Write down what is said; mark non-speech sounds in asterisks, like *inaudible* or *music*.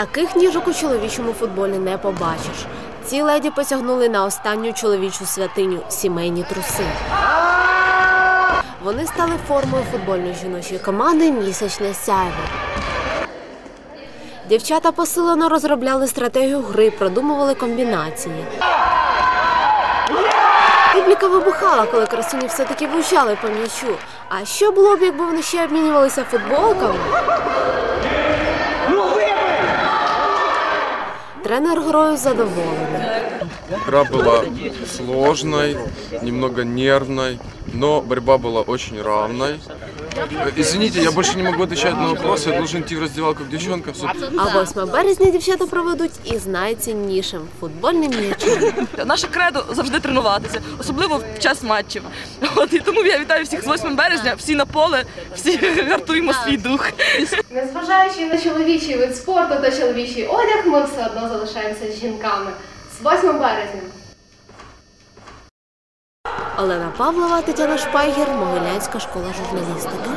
Таких ніжок у чоловічому футболі не побачиш. Ці леді посягнули на останню чоловічу святиню сімейні труси. Вони стали формою футбольної жіночої команди Місячне сяйво. Дівчата посилено розробляли стратегію гри, продумували комбінації. Публіка вибухала, коли красуні все-таки влучали по м'ячу. А що було б, якби вони ще обмінювалися футболками? Тренер грою задоволений. Игра была сложной, немного нервной, но борьба была очень равной. Э, Извините, я больше не могу отвечать на вопросы, я должен идти в раздевалку к девчонкам. Всё- А 8 березня дівчата проведуть із найціннішим футбольним м'ячем. Наше кредо завжди тренуватися, особливо в час матчів. От і тому я вітаю всіх з 8 березня, всі на поле, всі *laughs* гартуємо свій дух. Незважаючи на чоловічий вид спорту та чоловічий одяг, ми все одно залишаємося жінками. З 8 березня. Олена Павлова, Тетяна Шпайгер, Могилянська школа журналістики.